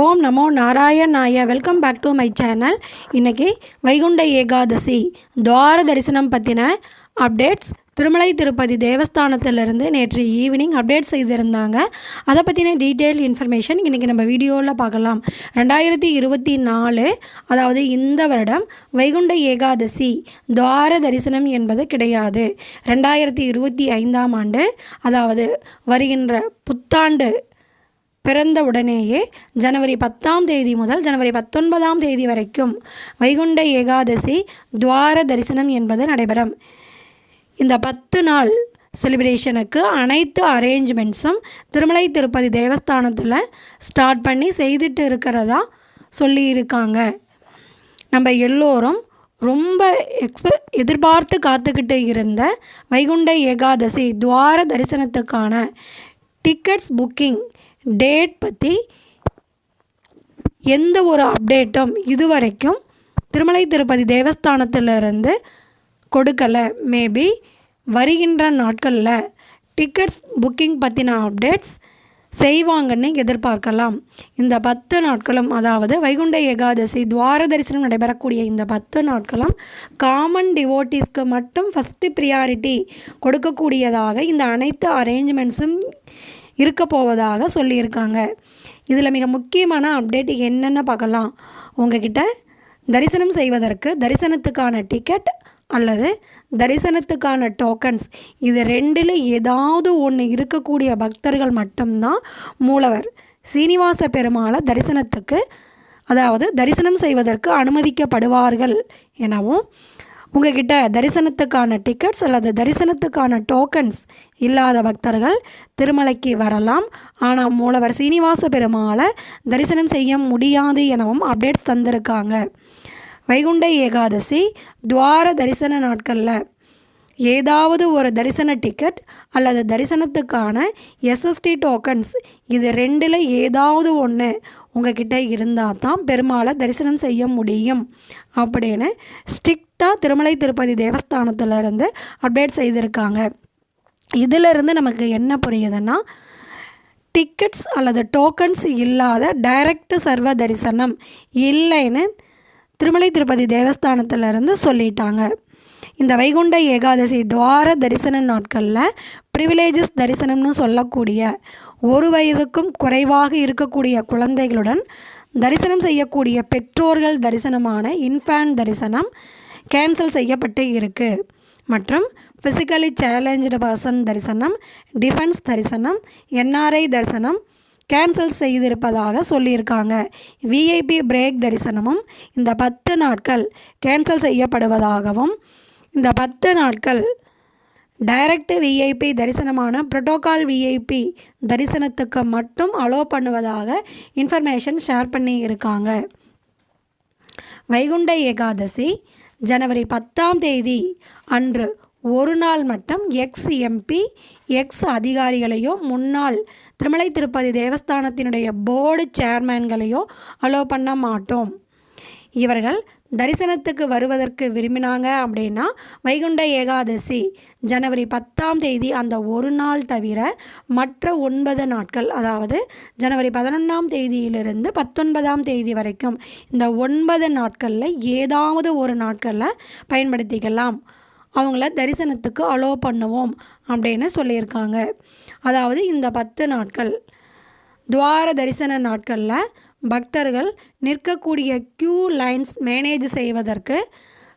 ஓம் நமோ நாராயணாய. Welcome back to my channel இன்றைக்கி வைகுண்ட ஏகாதசி துவார தரிசனம் பற்றின அப்டேட்ஸ் திருமலை திருப்பதி தேவஸ்தானத்திலிருந்து நேற்று ஈவினிங் அப்டேட் செய்திருந்தாங்க. அதை பற்றின டீட்டெயில் இன்ஃபர்மேஷன் இன்றைக்கி நம்ம வீடியோவில் பார்க்கலாம். ரெண்டாயிரத்தி இருபத்தி நாலு அதாவது இந்த வருடம் வைகுண்ட ஏகாதசி துவார தரிசனம் என்பது கிடையாது. ரெண்டாயிரத்தி இருபத்தி ஐந்தாம் ஆண்டு அதாவது வருகின்ற புத்தாண்டு பிறந்த உடனேயே ஜனவரி பத்தாம் தேதி முதல் ஜனவரி பத்தொன்பதாம் தேதி வரைக்கும் வைகுண்ட ஏகாதசி துவார தரிசனம் என்பது நடைபெறும். இந்த பத்து நாள் செலிப்ரேஷனுக்கு அனைத்து அரேஞ்ச்மெண்ட்ஸும் திருமலை திருப்பதி தேவஸ்தானத்தில் ஸ்டார்ட் பண்ணி செய்துட்டு இருக்கிறதா சொல்லியிருக்காங்க. நம்ம எல்லோரும் ரொம்ப எக்ஸ்ப எதிர்பார்த்து காத்துக்கிட்டு இருந்த வைகுண்ட ஏகாதசி துவார தரிசனத்துக்கான டிக்கெட்ஸ் புக்கிங் டேட் பற்றி எந்த ஒரு அப்டேட்டும் இதுவரைக்கும் திருமலை திருப்பதி தேவஸ்தானத்திலிருந்து கொடுக்கலை. மேபி வருகின்ற நாட்களில் டிக்கெட்ஸ் புக்கிங் பற்றின அப்டேட்ஸ் செய்வாங்கன்னு எதிர்பார்க்கலாம். இந்த பத்து நாட்களும் அதாவது வைகுண்ட ஏகாதசி துவார தரிசனம் நடைபெறக்கூடிய இந்த பத்து நாட்களும் காமன் டிவோட்டிஸ்க்கு மட்டும் ஃபஸ்ட்டு ப்ரியாரிட்டி கொடுக்கக்கூடியதாக இந்த அனைத்து அரேஞ்ச்மெண்ட்ஸும் இருக்க போவதாக சொல்லியிருக்காங்க. இதில் மிக முக்கியமான அப்டேட் என்னென்ன பார்க்கலாம்? உங்ககிட்ட தரிசனம் செய்வதற்கு தரிசனத்துக்கான டிக்கெட் அல்லது தரிசனத்துக்கான டோக்கன்ஸ் இது ரெண்டில் ஏதாவது ஒன்று இருக்கக்கூடிய பக்தர்கள் மட்டும்தான் மூலவர். சீனிவாச பெருமாளை தரிசனத்துக்கு அதாவது தரிசனம் செய்வதற்கு அனுமதிக்கப்படுவார்கள் எனவும் உங்ககிட்ட தரிசனத்துக்கான டிக்கெட்ஸ் அல்லது தரிசனத்துக்கான டோக்கன்ஸ் இல்லாத பக்தர்கள் திருமலைக்கு வரலாம். ஆனால் மூலவர் சீனிவாச பெருமாளை தரிசனம் செய்ய முடியாது எனவும் அப்டேட்ஸ் தந்திருக்காங்க. வைகுண்ட ஏகாதசி துவார தரிசன நாட்களில் ஏதாவது ஒரு தரிசன டிக்கெட் அல்லது தரிசனத்துக்கான எஸ்எஸ்டி டோக்கன்ஸ் இது ரெண்டில் ஏதாவது ஒன்று உங்ககிட்ட இருந்தால் தான் பெருமாளை தரிசனம் செய்ய முடியும் அப்படின்னு ஸ்ட்ரிக்டாக திருமலை திருப்பதி தேவஸ்தானத்திலேருந்து அப்டேட் செய்திருக்காங்க. இதிலிருந்து நமக்கு என்ன புரியுதுன்னா டிக்கெட்ஸ் அல்லது டோக்கன்ஸ் இல்லாத டைரக்ட் சர்வ தரிசனம் இல்லைன்னு திருமலை திருப்பதி தேவஸ்தானத்திலேருந்து சொல்லிட்டாங்க. இந்த வைகுண்ட ஏகாதசி துவார தரிசன நாட்களில் ப்ரிவிலேஜஸ் தரிசனம்னு சொல்லக்கூடிய ஒரு வயதுக்கும் குறைவாக இருக்கக்கூடிய குழந்தைகளுடன் தரிசனம் செய்யக்கூடிய பெற்றோர்கள் தரிசனமான இன்ஃபேன் தரிசனம் கேன்சல் செய்யப்பட்டு இருக்குது மற்றும் ஃபிசிக்கலி சேலஞ்சு பர்சன் தரிசனம் டிஃபென்ஸ் தரிசனம் என்ஆர்ஐ தரிசனம் கேன்சல் செய்திருப்பதாக சொல்லியிருக்காங்க. விஐபி பிரேக் தரிசனமும் இந்த பத்து நாட்கள் கேன்சல் செய்யப்படுவதாகவும் இந்த பத்து நாட்கள் டைரக்ட் விஐபி தரிசனமான ப்ரோட்டோகால் விஐபி தரிசனத்துக்கு மட்டும் அலோ பண்ணுவதாக இன்ஃபர்மேஷன் ஷேர் பண்ணி இருக்காங்க. வைகுண்ட ஏகாதசி ஜனவரி பத்தாம் தேதி அன்று ஒரு நாள் மட்டும் எக்ஸ் எம்பி எக்ஸ் அதிகாரிகளையும் முன்னாள் திருமலை திருப்பதி தேவஸ்தானத்தினுடைய போர்டு சேர்மேன்களையும் அலோ பண்ண மாட்டோம். இவர்கள் தரிசனத்துக்கு வருவதற்கு விரும்பினாங்க அப்படின்னா வைகுண்ட ஏகாதசி ஜனவரி பத்தாம் தேதி அந்த ஒரு நாள் தவிர மற்ற ஒன்பது நாட்கள் அதாவது ஜனவரி பதினொன்றாம் தேதியிலிருந்து பத்தொன்பதாம் தேதி வரைக்கும் இந்த ஒன்பது நாட்களில் ஏதாவது ஒரு நாட்களில் பயன்படுத்திக்கலாம். அவங்கள தரிசனத்துக்கு அலோ பண்ணுவோம் அப்படின்னு சொல்லியிருக்காங்க. அதாவது இந்த பத்து நாட்கள் துவார தரிசன நாட்களில் பக்தர்கள் நிற்கக்கூடிய க்யூ லைன்ஸ் மேனேஜ் செய்வதற்கு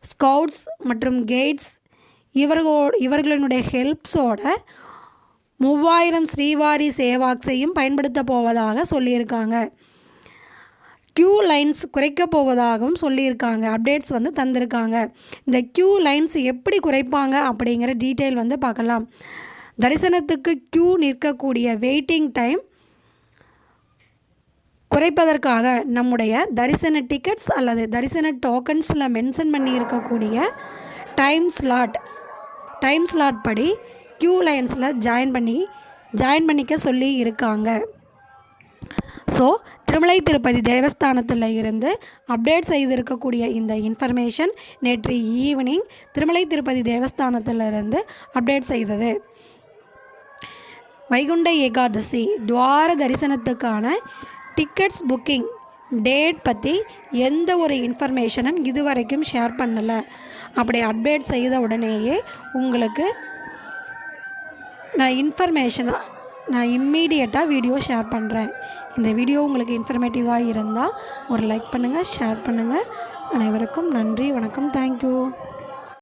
ஸ்கவுட்ஸ் மற்றும் கெய்ட்ஸ் இவர்களோ இவர்களினுடைய ஹெல்ப்ஸோட மூவாயிரம் ஸ்ரீவாரி சேவாக்ஸையும் பயன்படுத்த போவதாக சொல்லியிருக்காங்க. க்யூ லைன்ஸ் குறைக்க போவதாகவும் சொல்லியிருக்காங்க. அப்டேட்ஸ் வந்து தந்திருக்காங்க. இந்த க்யூ லைன்ஸ் எப்படி குறைப்பாங்க அப்படிங்கிற டீட்டெயில் வந்து பார்க்கலாம். தரிசனத்துக்கு க்யூ நிற்கக்கூடிய வெயிட்டிங் டைம் குறைப்பதற்காக நம்முடைய தரிசன டிக்கெட்ஸ் அல்லது தரிசன டோக்கன்ஸில் மென்ஷன் பண்ணி இருக்கக்கூடிய டைம் ஸ்லாட் டைம் ஸ்லாட் படி க்யூ லைன்ஸில் ஜாயின் பண்ணி ஜாயின் பண்ணிக்க சொல்லி இருக்காங்க. ஸோ திருமலை திருப்பதி தேவஸ்தானத்தில் இருந்து அப்டேட் செய்திருக்கக்கூடிய இந்த இன்ஃபர்மேஷன் நேற்று ஈவினிங் திருமலை திருப்பதி தேவஸ்தானத்திலிருந்து அப்டேட் செய்தது. வைகுண்ட ஏகாதசி துவார தரிசனத்துக்கான டிக்கெட்ஸ் புக்கிங் டேட் பற்றி எந்த ஒரு இன்ஃபர்மேஷனும் இதுவரைக்கும் ஷேர் பண்ணலை. அப்படி அப்டேட் செய்த உடனேயே உங்களுக்கு நான் இன்ஃபர்மேஷனாக நான் இம்மீடியட்டாக வீடியோ ஷேர் பண்ணுறேன் இந்த வீடியோ உங்களுக்கு இன்ஃபர்மேட்டிவாக இருந்தால் ஒரு லைக் பண்ணுங்கள் ஷேர் பண்ணுங்கள் அனைவருக்கும் நன்றி வணக்கம் தேங்க்யூ.